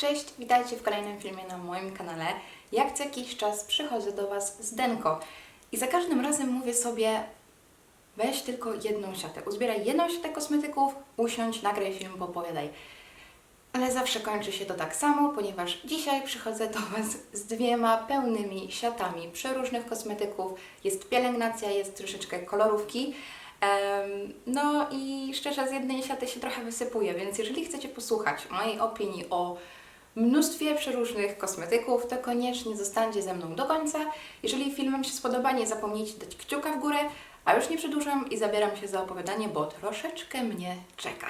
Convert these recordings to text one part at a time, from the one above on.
Cześć, witajcie w kolejnym filmie na moim kanale. Jak co jakiś czas przychodzę do Was z Denko i za każdym razem mówię sobie weź tylko jedną siatę, uzbieraj jedną siatę kosmetyków, usiądź, nagraj film, opowiadaj. Ale zawsze kończy się to tak samo, ponieważ dzisiaj przychodzę do Was z dwiema pełnymi siatami przeróżnych kosmetyków. Jest pielęgnacja, jest troszeczkę kolorówki. No i szczerze, z jednej siaty się trochę wysypuje, więc jeżeli chcecie posłuchać mojej opinii o mnóstwie przeróżnych kosmetyków, to koniecznie zostańcie ze mną do końca. Jeżeli film Wam się spodoba, nie zapomnijcie dać kciuka w górę, a już nie przedłużam i zabieram się za opowiadanie, bo troszeczkę mnie czeka.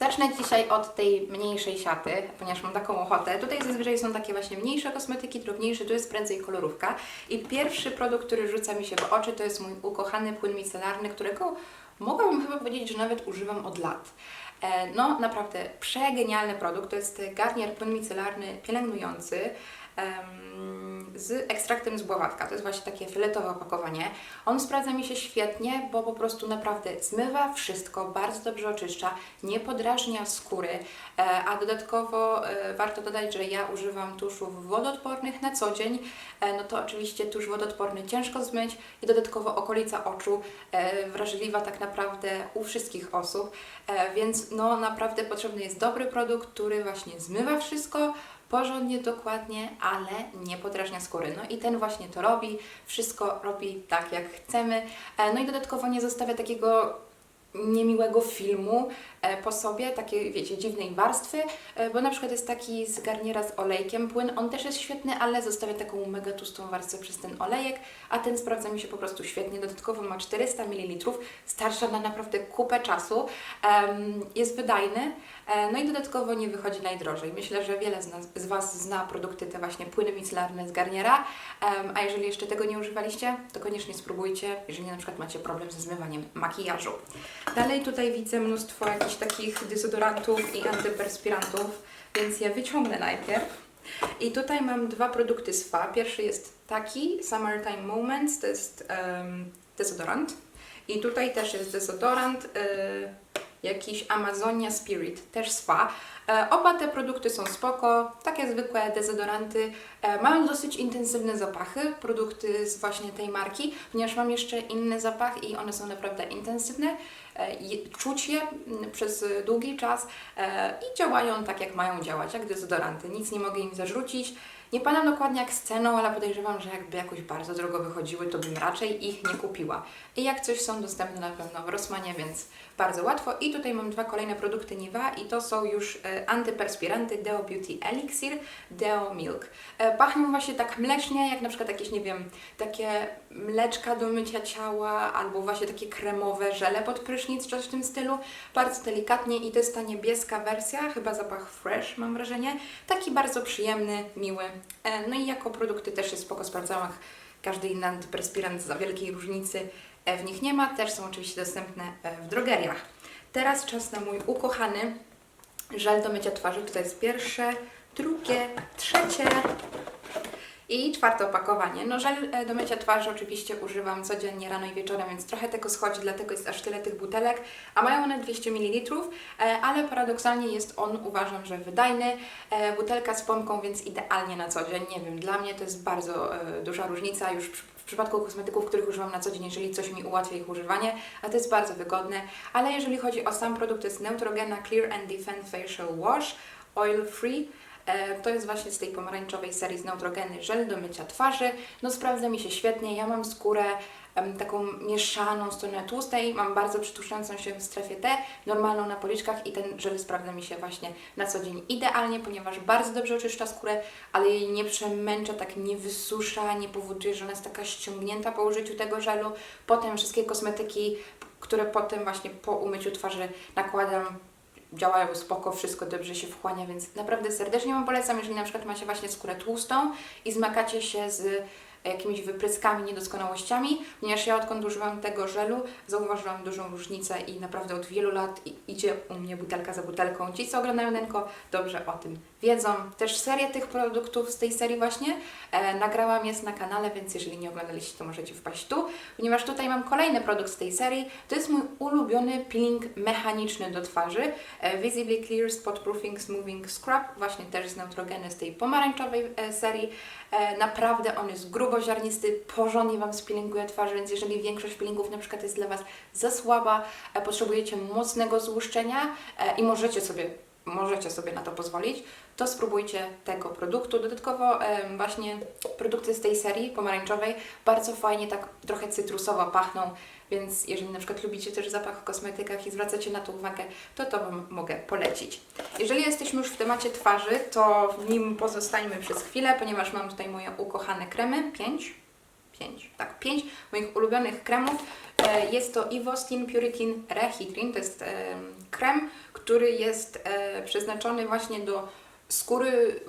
Zacznę dzisiaj od tej mniejszej siaty, ponieważ mam taką ochotę. Tutaj zazwyczaj są takie właśnie mniejsze kosmetyki, drobniejsze, tu jest prędzej kolorówka. I pierwszy produkt, który rzuca mi się w oczy, to jest mój ukochany płyn micelarny, którego mogłabym chyba powiedzieć, że nawet używam od lat. E, No, naprawdę przegenialny produkt. To jest Garnier płyn micelarny pielęgnujący em, z ekstraktem z bławatka. To jest właśnie takie fioletowe opakowanie. On sprawdza mi się świetnie, bo po prostu naprawdę zmywa wszystko, bardzo dobrze oczyszcza, nie podrażnia skóry, e, a dodatkowo e, warto dodać, że ja używam tuszów wodoodpornych na co dzień. E, No to oczywiście tusz wodoodporny ciężko zmyć i dodatkowo okolica oczu wrażliwa tak naprawdę u wszystkich osób, więc no naprawdę potrzebny jest dobry produkt, który właśnie zmywa wszystko, porządnie, dokładnie, ale nie podrażnia skóry. No i ten właśnie to robi, wszystko robi tak jak chcemy. E, No i dodatkowo nie zostawia takiego niemiłego filmu e, po sobie, takiej, wiecie, dziwnej warstwy, e, bo na przykład jest taki z garniera z olejkiem płyn, on też jest świetny, ale zostawia taką mega tłustą warstwę przez ten olejek, a ten sprawdza mi się po prostu świetnie. Dodatkowo ma 400 ml, starcza na naprawdę kupę czasu, jest wydajny, no i dodatkowo nie wychodzi najdrożej. Myślę, że wiele z, nas, z Was zna produkty te właśnie płyny micelarne z garniera, a jeżeli jeszcze tego nie używaliście, to koniecznie spróbujcie, jeżeli na przykład macie problem ze zmywaniem makijażu. Dalej tutaj widzę mnóstwo jakichś takich dezodorantów i antyperspirantów, więc je wyciągnę najpierw. I tutaj mam dwa produkty z FA. Pierwszy jest taki, Summertime Moments, to jest em, dezodorant. I tutaj też jest dezodorant, y, jakiś Amazonia Spirit, też FA. E, oba te produkty są spoko, takie zwykłe dezodoranty. E, mają dosyć intensywne zapachy, produkty z właśnie tej marki, ponieważ mam jeszcze inny zapach i one są naprawdę intensywne. E, czuć je mm, przez długi czas i działają tak, jak mają działać, jak dezodoranty. Nic nie mogę im zarzucić. Nie pamiętam dokładnie jak z ceną, ale podejrzewam, że jakby jakoś bardzo drogo wychodziły, to bym raczej ich nie kupiła. I jak coś są dostępne na pewno w Rossmanie, więc bardzo łatwo. I tutaj mam dwa kolejne produkty Niva i to są już e, antyperspiranty Deo Beauty Elixir, Deo Milk. E, pachną właśnie tak mlecznie, jak na przykład jakieś, nie wiem, takie mleczka do mycia ciała albo właśnie takie kremowe żele pod prysznic, coś w tym stylu. Bardzo delikatnie i to jest ta niebieska wersja, chyba zapach fresh mam wrażenie. Taki bardzo przyjemny, miły. E, No i jako produkty też jest spoko, sprawdzałam każdy inny antyperspirant za wielkiej różnicy w nich nie ma. Też są oczywiście dostępne e, w drogeriach. Teraz czas na mój ukochany żel do mycia twarzy. Tutaj jest pierwsze, drugie, trzecie i czwarte opakowanie. No żel e, do mycia twarzy oczywiście używam codziennie rano i wieczorem, więc trochę tego schodzi, dlatego jest aż tyle tych butelek, a mają one 200 ml, e, ale paradoksalnie jest on, uważam, że wydajny. E, Butelka z pompką, więc idealnie na co dzień. Nie wiem, dla mnie to jest bardzo e, duża różnica już przy, przypadku kosmetyków, których używam na co dzień, jeżeli coś mi ułatwia ich używanie, a to jest bardzo wygodne. Ale jeżeli chodzi o sam produkt, to jest Neutrogena Clear and Defend Facial Wash Oil Free. E, To jest właśnie z tej pomarańczowej serii z Neutrogeny żel do mycia twarzy. No sprawdza mi się świetnie. Ja mam skórę taką mieszaną, stronę tłustej, mam bardzo przytłuszczającą się w strefie T, normalną na policzkach i ten żel sprawdza mi się właśnie na co dzień idealnie, ponieważ bardzo dobrze oczyszcza skórę, ale jej nie przemęcza, tak nie wysusza, nie powoduje, że ona jest taka ściągnięta po użyciu tego żelu. Potem wszystkie kosmetyki, które potem właśnie po umyciu twarzy nakładam, działają spoko, wszystko dobrze się wchłania, więc naprawdę serdecznie Wam polecam, jeżeli na przykład macie właśnie skórę tłustą i zmagacie się z jakimiś wypryskami, niedoskonałościami, ponieważ ja odkąd używam tego żelu, zauważyłam dużą różnicę i naprawdę od wielu lat idzie u mnie butelka za butelką. Ci, co oglądają Nenko, dobrze o tym wiedzą też serię tych produktów z tej serii właśnie. E, nagrałam jest na kanale, więc jeżeli nie oglądaliście, to możecie wpaść tu, ponieważ tutaj mam kolejny produkt z tej serii. To jest mój ulubiony peeling mechaniczny do twarzy. E, Visibly Clear Spot Proofing Smoothing Scrub, właśnie też z Neutrogeny z tej pomarańczowej e, serii. E, naprawdę on jest gruboziarnisty, porządnie Wam spilinguje twarz, więc jeżeli większość peelingów na przykład jest dla Was za słaba, e, potrzebujecie mocnego złuszczenia e, i możecie sobie, możecie sobie na to pozwolić, to spróbujcie tego produktu. Dodatkowo właśnie produkty z tej serii pomarańczowej bardzo fajnie tak trochę cytrusowo pachną, więc jeżeli na przykład lubicie też zapach w kosmetykach i zwracacie na to uwagę, to to Wam mogę polecić. Jeżeli jesteśmy już w temacie twarzy, to w nim pozostańmy przez chwilę, ponieważ mam tutaj moje ukochane kremy, 5, 5, tak, 5 moich ulubionych kremów. E, Jest to Ivostin Puritin Rehydrin, to jest em, krem, który jest e, przeznaczony właśnie do skóry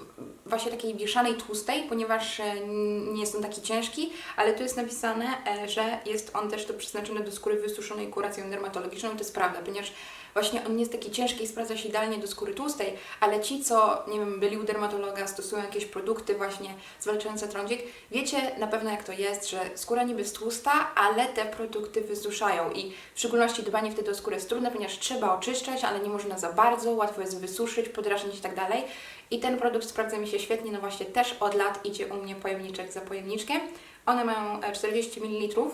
właśnie takiej wieszanej, tłustej, ponieważ e, nie jest on taki ciężki, ale tu jest napisane, e, że jest on też to przeznaczony do skóry wysuszonej kuracją dermatologiczną. To jest prawda, ponieważ właśnie on nie jest taki ciężki i sprawdza się idealnie do skóry tłustej, ale ci, co, nie wiem, byli u dermatologa, stosują jakieś produkty właśnie zwalczające trądzik, wiecie na pewno jak to jest, że skóra niby jest tłusta, ale te produkty wysuszają i w szczególności dbanie wtedy o skórę jest trudne, ponieważ trzeba oczyszczać, ale nie można za bardzo, łatwo jest wysuszyć, podrażnić i tak. I ten produkt sprawdza mi się świetnie, no właśnie też od lat idzie u mnie pojemniczek za pojemniczkiem. One mają e, 40 ml.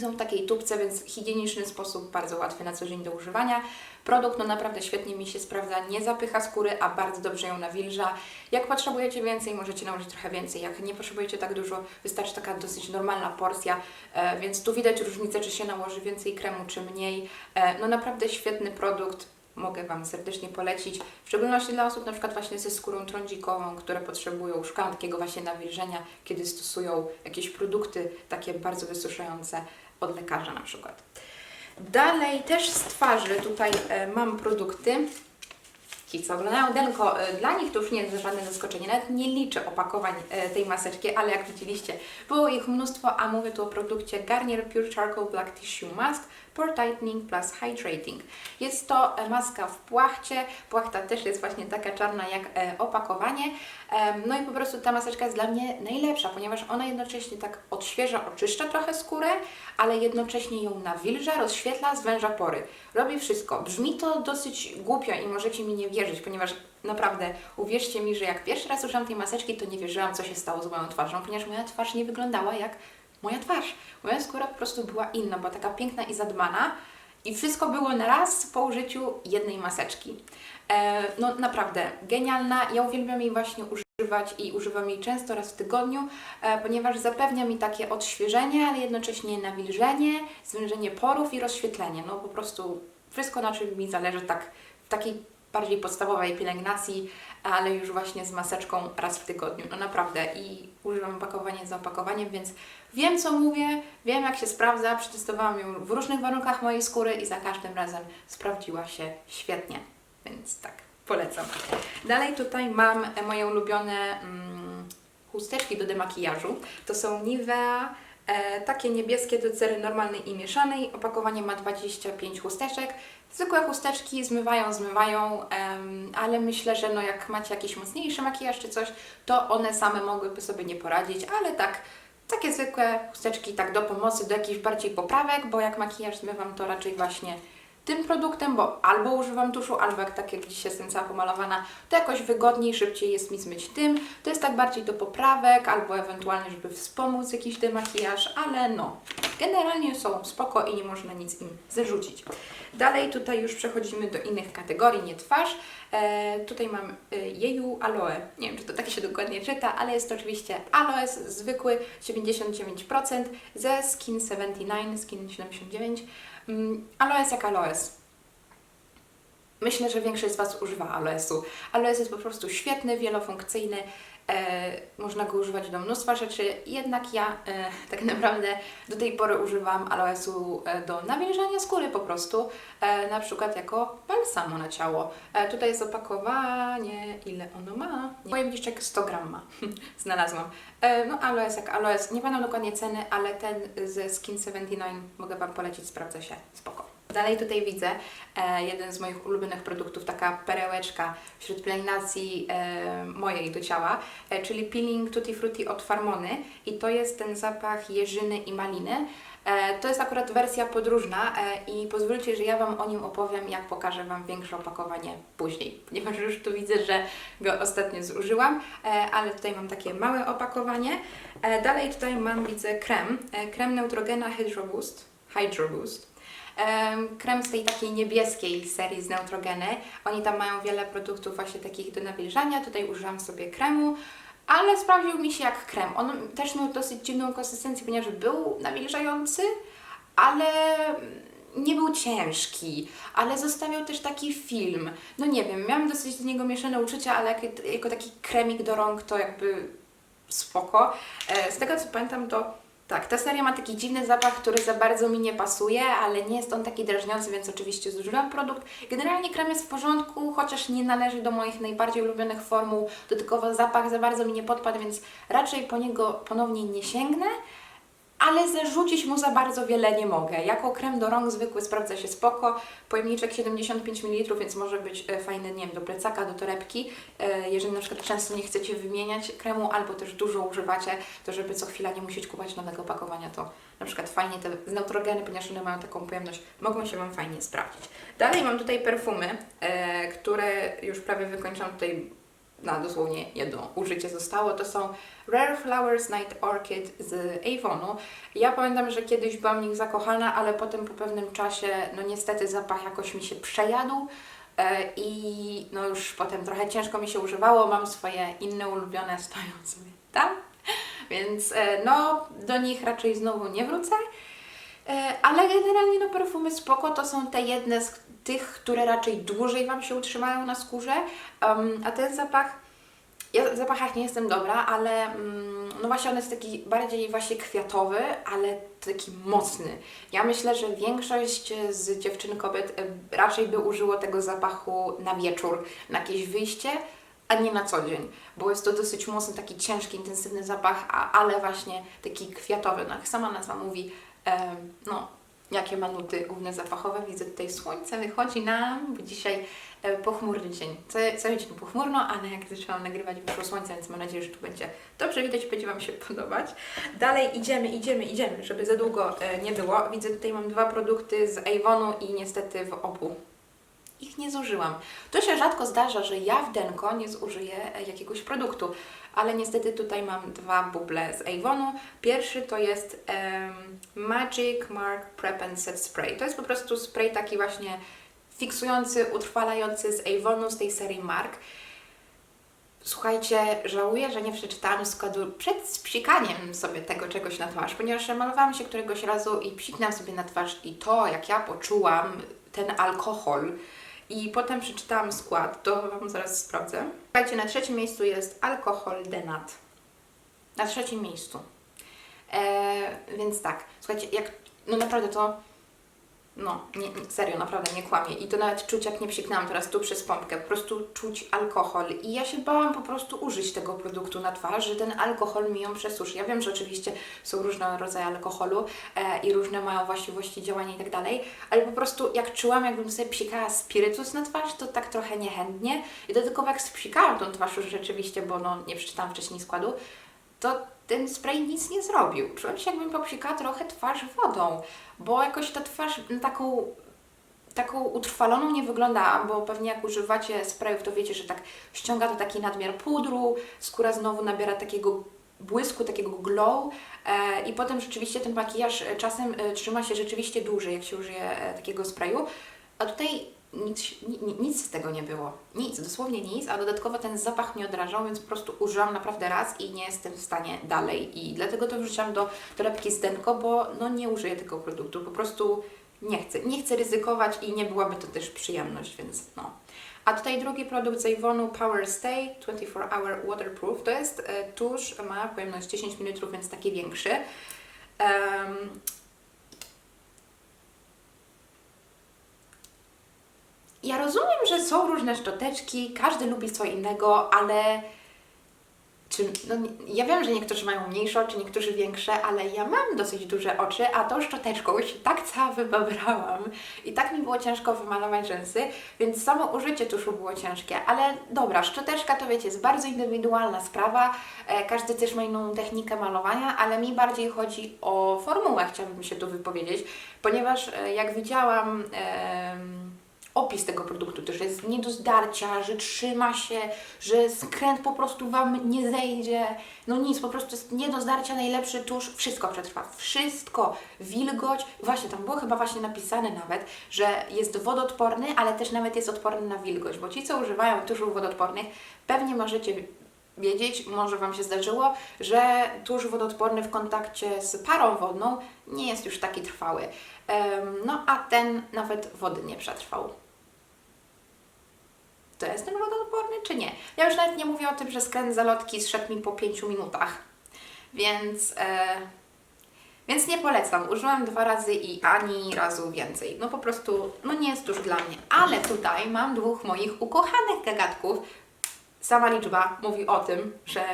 Są w takiej tubce, więc higieniczny sposób bardzo łatwy na co dzień do używania. Produkt no naprawdę świetnie mi się sprawdza, nie zapycha skóry, a bardzo dobrze ją nawilża. Jak potrzebujecie więcej, możecie nałożyć trochę więcej. Jak nie potrzebujecie tak dużo, wystarczy taka dosyć normalna porcja, e, więc tu widać różnicę, czy się nałoży więcej kremu, czy mniej. E, no naprawdę świetny produkt, mogę Wam serdecznie polecić, w szczególności dla osób na przykład właśnie ze skórą trądzikową, które potrzebują, szukają takiego właśnie nawilżenia, kiedy stosują jakieś produkty takie bardzo wysuszające od lekarza na przykład. Dalej też z twarzy tutaj e, mam produkty. Ci, co oglądają Denko, e, dla nich to już nie jest żadne zaskoczenie. Nawet nie liczę opakowań e, tej maseczki, ale jak widzieliście, było ich mnóstwo, a mówię tu o produkcie Garnier Pure Charcoal Black Tissue Mask Pore Tightening Plus Hydrating. Jest to e, maska w płachcie. Płachta też jest właśnie taka czarna jak e, opakowanie. No i po prostu ta maseczka jest dla mnie najlepsza, ponieważ ona jednocześnie tak odświeża, oczyszcza trochę skórę, ale jednocześnie ją nawilża, rozświetla, zwęża pory. Robi wszystko. Brzmi to dosyć głupio i możecie mi nie wierzyć, ponieważ naprawdę uwierzcie mi, że jak pierwszy raz użyłam tej maseczki, to nie wierzyłam, co się stało z moją twarzą, ponieważ moja twarz nie wyglądała jak moja twarz. Moja skóra po prostu była inna, była taka piękna i zadbana. I wszystko było na raz po użyciu jednej maseczki. E, no naprawdę, genialna. Ja uwielbiam jej właśnie używać i używam jej często raz w tygodniu, e, ponieważ zapewnia mi takie odświeżenie, ale jednocześnie nawilżenie, zwężenie porów i rozświetlenie. No po prostu wszystko na czym mi zależy tak w takiej bardziej podstawowej pielęgnacji, ale już właśnie z maseczką raz w tygodniu. No naprawdę i używam opakowania za opakowaniem, więc wiem co mówię, wiem jak się sprawdza, przetestowałam ją w różnych warunkach mojej skóry i za każdym razem sprawdziła się świetnie, więc tak, polecam. Dalej tutaj mam moje ulubione mm, chusteczki do demakijażu. To są Nivea, takie niebieskie do cery normalnej i mieszanej. Opakowanie ma 25 chusteczek. Zwykłe chusteczki zmywają, zmywają, ale myślę, że no jak macie jakiś mocniejszy makijaż czy coś, to one same mogłyby sobie nie poradzić, ale tak, takie zwykłe chusteczki tak do pomocy, do jakichś bardziej poprawek, bo jak makijaż zmywam, to raczej właśnie tym produktem, bo albo używam tuszu, albo jak tak jak dziś jestem cała pomalowana, to jakoś wygodniej, szybciej jest mi zmyć tym. To jest tak bardziej do poprawek, albo ewentualnie, żeby wspomóc jakiś demakijaż, ale no, generalnie są spoko i nie można nic im zarzucić. Dalej tutaj już przechodzimy do innych kategorii, nie twarz. E, tutaj mam e, Jeju Aloe. Nie wiem, czy to tak się dokładnie czyta, ale jest to oczywiście aloes zwykły 99% ze Skin 79, Skin 79. Mm, aloes jak aloes. Myślę, że większość z Was używa aloesu. Aloes jest po prostu świetny, wielofunkcyjny. E, można go używać do mnóstwa rzeczy, jednak ja e, tak naprawdę do tej pory używam aloesu e, do nawilżania skóry po prostu, e, na przykład jako balsamu na ciało. E, tutaj jest opakowanie, ile ono ma? Pojemniczek 100 gram ma, znalazłam. E, no aloes jak aloes, nie pamiętam dokładnie ceny, ale ten ze Skin 79 mogę Wam polecić, sprawdza się spoko. Dalej tutaj widzę e, jeden z moich ulubionych produktów, taka perełeczka wśród pielęgnacji e, mojej do ciała, e, czyli peeling Tutti Frutti od Farmony i to jest ten zapach jeżyny i maliny. E, to jest akurat wersja podróżna e, i pozwólcie, że ja Wam o nim opowiem, jak pokażę Wam większe opakowanie później, ponieważ już tu widzę, że go ostatnio zużyłam, e, ale tutaj mam takie małe opakowanie. E, dalej tutaj mam, widzę, krem, e, krem Neutrogena Hydro Boost, Hydro Boost. Em, Krem z tej takiej niebieskiej serii z Neutrogeny. Oni tam mają wiele produktów właśnie takich do nawilżania. Tutaj użyłam sobie kremu, ale sprawdził mi się jak krem. On też miał dosyć dziwną konsystencję, ponieważ był nawilżający, ale nie był ciężki, ale zostawiał też taki film. No nie wiem, miałam dosyć do niego mieszane uczucia, ale jako, jako taki kremik do rąk to jakby spoko. E, Z tego co pamiętam, to tak, ta seria ma taki dziwny zapach, który za bardzo mi nie pasuje, ale nie jest on taki drażniący, więc oczywiście zużyłam produkt. Generalnie krem jest w porządku, chociaż nie należy do moich najbardziej ulubionych formuł. Dodatkowo zapach za bardzo mi nie podpadł, więc raczej po niego ponownie nie sięgnę. Ale zarzucić mu za bardzo wiele nie mogę. Jako krem do rąk zwykły sprawdza się spoko. Pojemniczek 75 ml, więc może być e, fajny, nie wiem, do plecaka, do torebki. E, Jeżeli na przykład często nie chcecie wymieniać kremu, albo też dużo używacie, to żeby co chwila nie musieć kupować nowego opakowania, to na przykład fajnie te z neutrogeny, ponieważ one mają taką pojemność, mogą się Wam fajnie sprawdzić. Dalej mam tutaj perfumy, e, które już prawie wykończam tutaj na dosłownie jedno użycie zostało. To są Rare Flowers Night Orchid z Avonu. Ja pamiętam, że kiedyś byłam w nich zakochana, ale potem po pewnym czasie, no niestety zapach jakoś mi się przejadł e, i no już potem trochę ciężko mi się używało. Mam swoje inne ulubione, stoją sobie tam, więc e, no do nich raczej znowu nie wrócę. E, Ale generalnie no perfumy spoko, to są te jedne z tych, które raczej dłużej Wam się utrzymają na skórze, um, a ten zapach, ja w zapachach nie jestem dobra, ale mm, no właśnie on jest taki bardziej właśnie kwiatowy, ale taki mocny. Ja myślę, że większość z dziewczyn kobiet raczej by użyło tego zapachu na wieczór, na jakieś wyjście, a nie na co dzień, bo jest to dosyć mocny, taki ciężki, intensywny zapach, a, ale właśnie taki kwiatowy, no jak sama nazwa mówi, no jakie ma nuty główne zapachowe. Widzę tutaj słońce wychodzi nam, dzisiaj e, pochmurny dzień. Cały dzień pochmurno, ale jak zaczęłam nagrywać wyszło słońce, więc mam nadzieję, że tu będzie dobrze widać, będzie Wam się podobać. Dalej idziemy, idziemy, idziemy, żeby za długo e, nie było. Widzę tutaj mam dwa produkty z Avonu i niestety w obu ich nie zużyłam. To się rzadko zdarza, że ja w Denko nie zużyję e, jakiegoś produktu, ale niestety tutaj mam dwa buble z Avonu. Pierwszy to jest em, Magic Mark Prep and Set Spray. To jest po prostu spray taki właśnie fiksujący, utrwalający z Avonu, z tej serii Mark. Słuchajcie, żałuję, że nie przeczytałam składu przed spsikaniem sobie tego czegoś na twarz, ponieważ malowałam się któregoś razu i psiknęłam sobie na twarz i to, jak ja poczułam ten alkohol i potem przeczytałam skład, to Wam zaraz sprawdzę. Słuchajcie, na trzecim miejscu jest alkohol denat. Na trzecim miejscu. E, więc tak, słuchajcie, jak, no naprawdę to, no, nie, serio, naprawdę nie kłamię. I to nawet czuć, jak nie psiknęłam teraz tu przez pompkę, po prostu czuć alkohol. I ja się bałam po prostu użyć tego produktu na twarz, że ten alkohol mi ją przesuszy. Ja wiem, że oczywiście są różne rodzaje alkoholu e, i różne mają właściwości działania i tak dalej, ale po prostu jak czułam, jakbym sobie psikała spirytus na twarz, to tak trochę niechętnie. I dodatkowo jak spsikałam tą twarz już rzeczywiście, bo no, nie przeczytałam wcześniej składu, to ten spray nic nie zrobił. Czułam się, jakbym popsikała trochę twarz wodą, bo jakoś ta twarz na taką, taką utrwaloną nie wyglądała, bo pewnie jak używacie sprayów, to wiecie, że tak ściąga to taki nadmiar pudru, skóra znowu nabiera takiego błysku, takiego glow e, i potem rzeczywiście ten makijaż czasem e, trzyma się rzeczywiście dłużej, jak się użyje e, takiego sprayu, a tutaj nic, ni, nic z tego nie było. Nic, dosłownie nic, a dodatkowo ten zapach mnie odrażał, więc po prostu użyłam naprawdę raz i nie jestem w stanie dalej. I dlatego to wrzuciłam do torebki z Denko, bo no nie użyję tego produktu. Po prostu nie chcę. Nie chcę ryzykować i nie byłaby to też przyjemność, więc no. A tutaj drugi produkt z Avonu Power Stay 24 Hour Waterproof. To jest e, tusz, ma pojemność 10 ml, więc taki większy. Em, Ja rozumiem, że są różne szczoteczki, każdy lubi co innego, ale czy, no, ja wiem, że niektórzy mają mniejsze oczy, niektórzy większe, ale ja mam dosyć duże oczy, a tą szczoteczką się tak cała wybabrałam i tak mi było ciężko wymalować rzęsy, więc samo użycie tuszu było ciężkie, ale dobra, szczoteczka to wiecie, jest bardzo indywidualna sprawa, e, każdy też ma inną technikę malowania, ale mi bardziej chodzi o formułę, chciałabym się tu wypowiedzieć, ponieważ e, jak widziałam... opis tego produktu też jest nie do zdarcia, że trzyma się, że skręt po prostu Wam nie zejdzie. No nic, po prostu jest nie do zdarcia, najlepszy tusz, wszystko przetrwa, wszystko, wilgoć. Właśnie, tam było chyba właśnie napisane nawet, że jest wodoodporny, ale też nawet jest odporny na wilgoć, bo ci, co używają tuszów wodoodpornych, pewnie możecie wiedzieć, może Wam się zdarzyło, że tusz wodoodporny w kontakcie z parą wodną nie jest już taki trwały. No a ten nawet wody nie przetrwał. To jest ten wodoodporny, czy nie? Ja już nawet nie mówię o tym, że skręt zalotki zszedł mi po 5 minutach. Więc, e, więc nie polecam. Użyłam dwa razy i ani razu więcej. No po prostu, no nie jest już dla mnie. Ale tutaj mam dwóch moich ukochanych gagatków. Sama liczba mówi o tym, że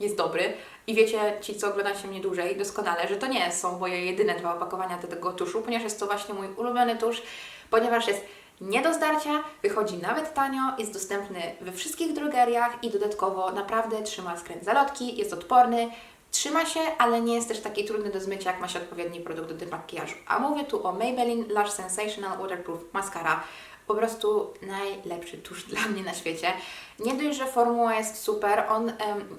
jest dobry. I wiecie, ci co oglądacie mnie dłużej, doskonale, że to nie są moje jedyne dwa opakowania tego tuszu, ponieważ jest to właśnie mój ulubiony tusz, ponieważ jest nie do zdarcia, wychodzi nawet tanio, jest dostępny we wszystkich drogeriach i dodatkowo naprawdę trzyma skręt zalotki, jest odporny, trzyma się, ale nie jest też taki trudny do zmycia, jak ma się odpowiedni produkt do demakijażu. A mówię tu o Maybelline Lash Sensational Waterproof Mascara. Po prostu najlepszy tusz dla mnie na świecie. Nie dość, że formuła jest super, on,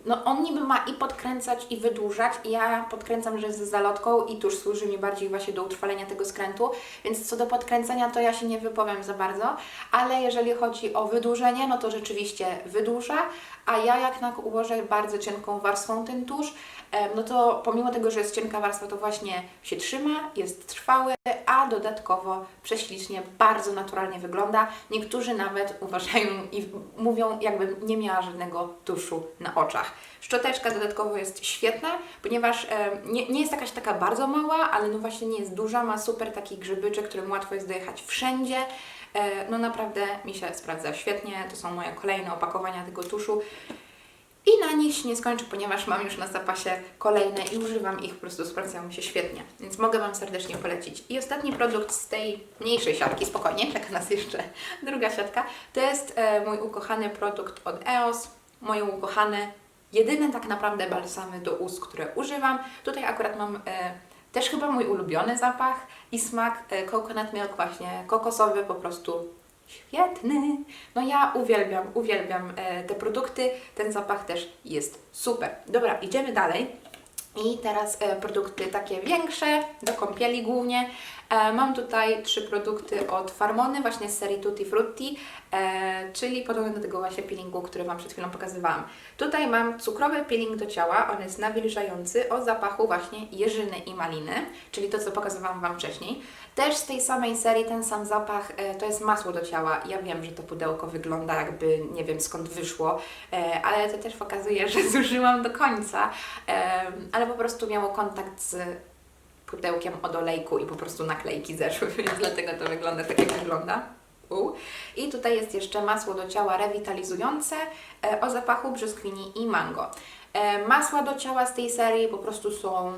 no, on niby ma i podkręcać, i wydłużać. Ja podkręcam, że jest z zalotką i tusz służy mi bardziej właśnie do utrwalenia tego skrętu, więc co do podkręcenia to ja się nie wypowiem za bardzo, ale jeżeli chodzi o wydłużenie, no to rzeczywiście wydłuża, a ja jak na ułożę bardzo cienką warstwą ten tusz, no to pomimo tego, że jest cienka warstwa, to właśnie się trzyma, jest trwały, a dodatkowo prześlicznie, bardzo naturalnie wygląda. Niektórzy nawet uważają i mówią, jakbym nie miała żadnego tuszu na oczach. Szczoteczka dodatkowo jest świetna, ponieważ nie, nie jest jakaś taka bardzo mała, ale no właśnie nie jest duża, ma super taki grzybyczek, którym łatwo jest dojechać wszędzie. E, no naprawdę mi się sprawdza świetnie, to są moje kolejne opakowania tego tuszu. I na nich się nie skończy, ponieważ mam już na zapasie kolejne i używam ich, po prostu sprawdzają mi się świetnie. Więc mogę Wam serdecznie polecić. I ostatni produkt z tej mniejszej siatki, spokojnie, czeka nas jeszcze druga siatka, to jest e, mój ukochany produkt od EOS, moje ukochane, jedyne tak naprawdę balsamy do ust, które używam. Tutaj akurat mam e, też chyba mój ulubiony zapach i smak e, coconut milk właśnie kokosowy, po prostu świetny. No ja uwielbiam, uwielbiam e, te produkty, ten zapach też jest super. Dobra, idziemy dalej. I teraz e, produkty takie większe, do kąpieli głównie. E, mam tutaj trzy produkty od Farmony, właśnie z serii Tutti Frutti, e, czyli podobny do tego właśnie peelingu, który Wam przed chwilą pokazywałam. Tutaj mam cukrowy peeling do ciała, on jest nawilżający o zapachu właśnie jeżyny i maliny, czyli to, co pokazywałam Wam wcześniej. Też z tej samej serii ten sam zapach, e, to jest masło do ciała. Ja wiem, że to pudełko wygląda jakby nie wiem skąd wyszło, ale to też pokazuje, że zużyłam do końca, ale po prostu miało kontakt z pudełkiem od olejku i po prostu naklejki zeszły, więc dlatego to wygląda tak, jak wygląda. U. I tutaj jest jeszcze masło do ciała rewitalizujące e, o zapachu brzoskwini i mango. E, masła do ciała z tej serii po prostu są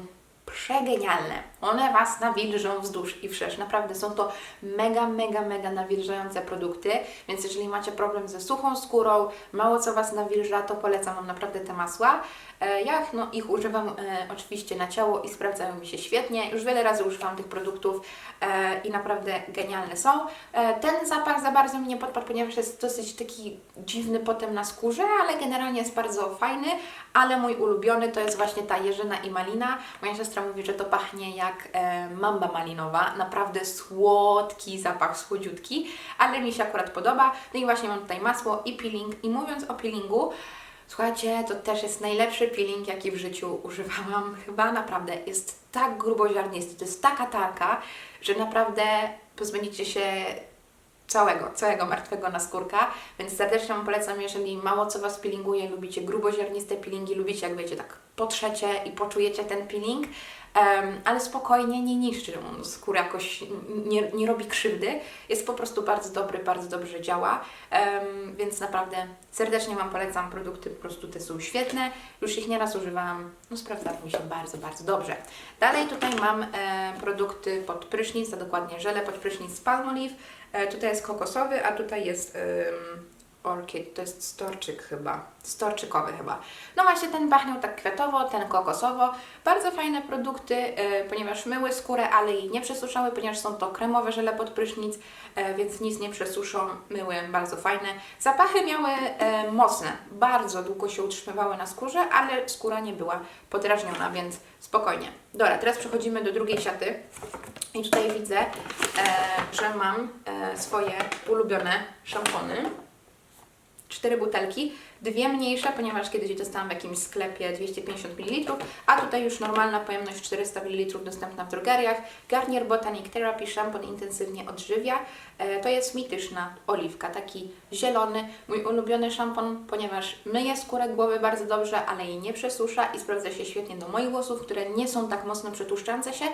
przegenialne. One Was nawilżą wzdłuż i wszerz. Naprawdę są to mega, mega, mega nawilżające produkty, więc jeżeli macie problem ze suchą skórą, mało co Was nawilża, to polecam Wam naprawdę te masła. E, Ja no, ich używam e, oczywiście na ciało i sprawdzają mi się świetnie. Już wiele razy używam tych produktów e, i naprawdę genialne są. E, ten zapach za bardzo mi nie podpadł, ponieważ jest dosyć taki dziwny potem na skórze, ale generalnie jest bardzo fajny. Ale mój ulubiony to jest właśnie ta jeżyna i malina. Moja siostra mówi, że to pachnie jak e, mamba malinowa. Naprawdę słodki zapach, słodziutki, ale mi się akurat podoba. No i właśnie mam tutaj masło i peeling. I mówiąc o peelingu, Słuchajcie, to też jest najlepszy peeling, jaki w życiu używałam. Chyba naprawdę jest tak gruboziarnisty, to jest taka tarka, że naprawdę pozbędziecie się całego, całego martwego naskórka, więc serdecznie Wam polecam, jeżeli mało co Was peelinguje, lubicie gruboziarniste peelingi, lubicie jak wiecie tak potrzecie i poczujecie ten peeling, ale spokojnie nie niszczy skóry jakoś, nie, nie robi krzywdy. Jest po prostu bardzo dobry, bardzo dobrze działa, więc naprawdę serdecznie Wam polecam produkty, po prostu te są świetne. Już ich nieraz używałam, no sprawdzały mi się bardzo, bardzo dobrze. Dalej tutaj mam e, produkty pod prysznic, a dokładnie żele pod prysznic z Palmolive. E, tutaj jest kokosowy, a tutaj jest orchid, to jest storczyk chyba, storczykowy chyba. No właśnie ten pachniał tak kwiatowo, ten kokosowo. Bardzo fajne produkty, e, ponieważ myły skórę, ale jej nie przesuszały, ponieważ są to kremowe żele pod prysznic, e, więc nic nie przesuszą, myły bardzo fajne. Zapachy miały e, mocne, bardzo długo się utrzymywały na skórze, ale skóra nie była podrażniona, więc spokojnie. Dobra, teraz przechodzimy do drugiej siaty i tutaj widzę, e, że mam e, swoje ulubione szampony cztery butelki, dwie mniejsze, ponieważ kiedyś dostałam w jakimś sklepie 250 ml, a tutaj już normalna pojemność 400 ml dostępna w drogeriach. Garnier Botanic Therapy Szampon intensywnie odżywia. E, to jest mityczna oliwka, taki zielony, mój ulubiony szampon, ponieważ myje skórę głowy bardzo dobrze, ale jej nie przesusza i sprawdza się świetnie do moich włosów, które nie są tak mocno przetłuszczające się,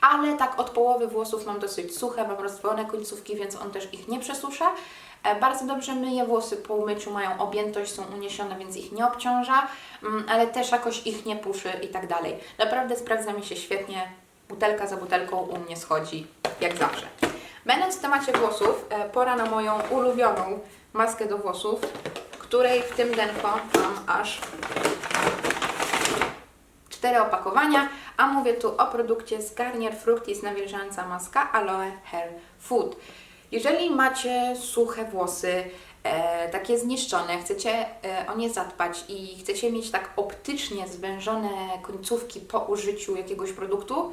ale tak od połowy włosów mam dosyć suche, mam rozdwojone końcówki, więc on też ich nie przesusza. E, Bardzo dobrze myje włosy po umyciu, mają objętość, są uniesione, więc ich nie obciąża, mm, ale też jakoś ich nie puszy i tak dalej. Naprawdę sprawdza mi się świetnie, butelka za butelką u mnie schodzi, jak zawsze. Będąc w temacie włosów, e, pora na moją ulubioną maskę do włosów, której w tym denko mam aż cztery opakowania, a mówię tu o produkcie z Garnier Fructis nawilżająca maska Aloe Hair Food. Jeżeli macie suche włosy, e, takie zniszczone, chcecie e, o nie zadbać i chcecie mieć tak optycznie zwężone końcówki po użyciu jakiegoś produktu,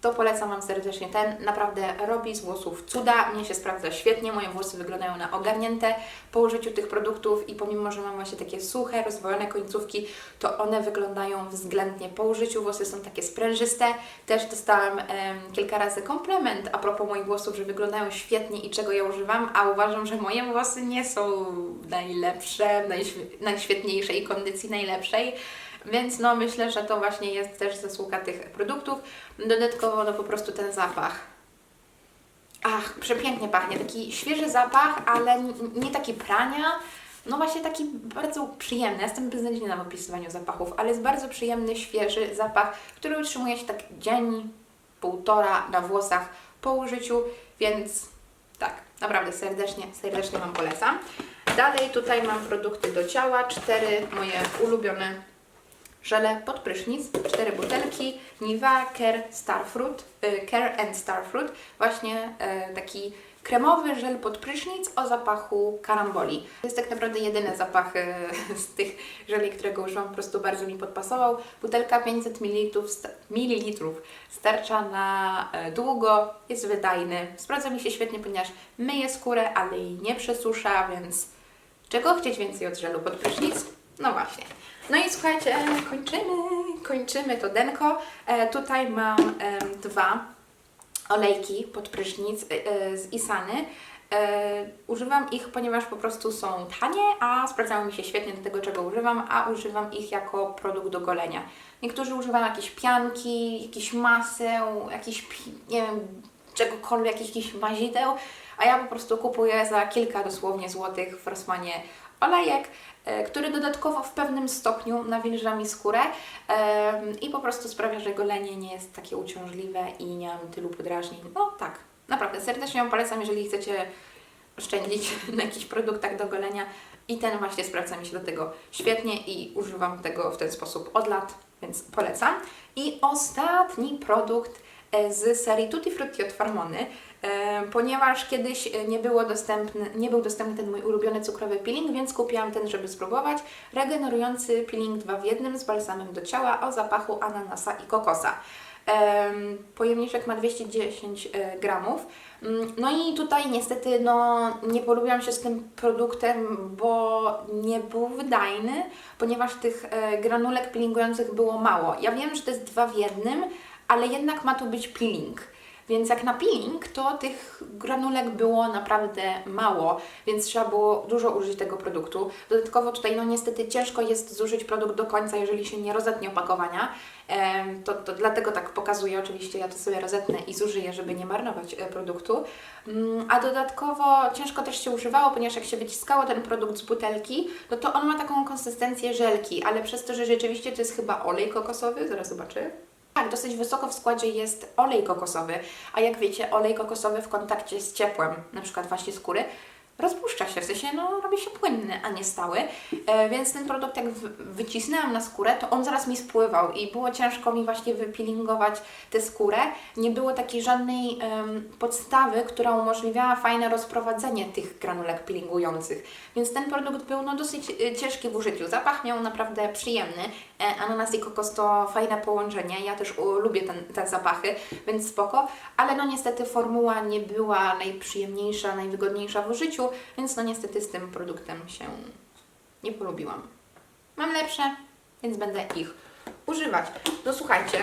to polecam Wam serdecznie ten. Naprawdę robi z włosów cuda. Mnie się sprawdza świetnie. Moje włosy wyglądają na ogarnięte po użyciu tych produktów i pomimo, że mam właśnie takie suche, rozwojone końcówki, to one wyglądają względnie po użyciu. Włosy są takie sprężyste. Też dostałam em, kilka razy komplement a propos moich włosów, że wyglądają świetnie i czego ja używam, a uważam, że moje włosy nie są najlepsze, najświe- najświetniejszej kondycji, najlepszej. Więc no myślę, że to właśnie jest też zasługa tych produktów. Dodatkowo no po prostu ten zapach. Ach, przepięknie pachnie. Taki świeży zapach, ale nie taki prania. No właśnie taki bardzo przyjemny. Jestem beznadziejna w opisywaniu zapachów, ale jest bardzo przyjemny, świeży zapach, który utrzymuje się tak dzień, półtora na włosach po użyciu, więc tak, naprawdę serdecznie, serdecznie Wam polecam. Dalej tutaj mam produkty do ciała, cztery moje ulubione żele pod prysznic, cztery butelki, Nivea Care Starfruit, y, Care and Starfruit, właśnie y, taki kremowy żel pod prysznic o zapachu karamboli. To jest tak naprawdę jedyny zapach y, z tych żeli, którego używam, po prostu bardzo mi podpasował. Butelka 500 ml, mililitrów starcza na długo, jest wydajny, sprawdza mi się świetnie, ponieważ myje skórę, ale jej nie przesusza, więc czego chcieć więcej od żelu pod prysznic? No właśnie. No i słuchajcie, kończymy, kończymy to denko. E, tutaj mam em, dwa olejki pod prysznic e, e, z Isany. E, używam ich, ponieważ po prostu są tanie, a sprawdzają mi się świetnie do tego, czego używam, a używam ich jako produkt do golenia. Niektórzy używają jakieś pianki, jakieś maseł, jakiś, pi- nie wiem, czegokolwiek, jakichś mazideł, a ja po prostu kupuję za kilka dosłownie złotych w Rossmanie olejek, e, który dodatkowo w pewnym stopniu nawilża mi skórę i po prostu sprawia, że golenie nie jest takie uciążliwe i nie mam tylu podrażnień. No tak, naprawdę serdecznie Wam polecam, jeżeli chcecie oszczędzić na jakichś produktach do golenia i ten właśnie sprawdza mi się do tego świetnie i używam tego w ten sposób od lat, więc polecam. I ostatni produkt e, z serii Tutti Frutti od Farmony, ponieważ kiedyś e, nie, było dostępny, nie był dostępny ten mój ulubiony cukrowy peeling, więc kupiłam ten, żeby spróbować. Regenerujący peeling 2 w jednym z balsamem do ciała o zapachu ananasa i kokosa. Em, Pojemniczek ma 210 e, gramów. Mm, No i tutaj niestety no, nie polubiłam się z tym produktem, bo nie był wydajny, ponieważ tych e, granulek peelingujących było mało. Ja wiem, że to jest dwa w jednym, ale jednak ma tu być peeling. Więc jak na peeling, to tych granulek było naprawdę mało, więc trzeba było dużo użyć tego produktu. Dodatkowo tutaj no niestety ciężko jest zużyć produkt do końca, jeżeli się nie rozetnie opakowania. To, to dlatego tak pokazuję, oczywiście ja to sobie rozetnę i zużyję, żeby nie marnować e, produktu. Mm, A dodatkowo ciężko też się używało, ponieważ jak się wyciskało ten produkt z butelki, no to on ma taką konsystencję żelki, ale przez to, że rzeczywiście to jest chyba olej kokosowy, zaraz zobaczę. Tak, dosyć wysoko w składzie jest olej kokosowy, a jak wiecie, olej kokosowy w kontakcie z ciepłem, na przykład właśnie skóry, rozpuszcza się, w sensie no, robi się płynny, a nie stały, e, więc ten produkt jak wycisnęłam na skórę, to on zaraz mi spływał i było ciężko mi właśnie wypeelingować tę skórę. Nie było takiej żadnej podstawy, która umożliwiała fajne rozprowadzenie tych granulek peelingujących, więc ten produkt był no, dosyć e, ciężki w użyciu. Zapach miał naprawdę przyjemny, ananas i kokos to fajne połączenie, ja też lubię ten, te zapachy, więc spoko, ale no niestety formuła nie była najprzyjemniejsza, najwygodniejsza w użyciu, więc no niestety z tym produktem się nie polubiłam. Mam lepsze, więc będę ich używać. No słuchajcie,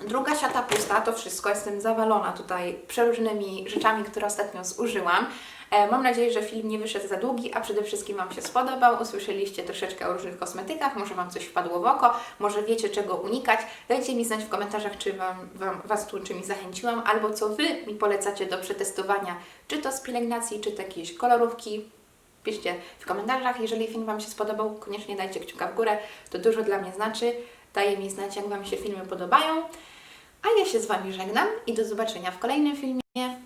druga siata pusta, to wszystko. Jestem zawalona tutaj przeróżnymi rzeczami, które ostatnio zużyłam. E, Mam nadzieję, że film nie wyszedł za długi, a przede wszystkim Wam się spodobał. Usłyszeliście troszeczkę o różnych kosmetykach, może Wam coś wpadło w oko, może wiecie czego unikać. Dajcie mi znać w komentarzach, czy wam, wam, Was tu czymś zachęciłam, albo co Wy mi polecacie do przetestowania, czy to z pielęgnacji, czy to jakieś kolorówki. Piszcie w komentarzach, jeżeli film Wam się spodobał, koniecznie dajcie kciuka w górę, to dużo dla mnie znaczy. Daje mi znać, jak Wam się filmy podobają. A ja się z Wami żegnam i do zobaczenia w kolejnym filmie.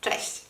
Cześć!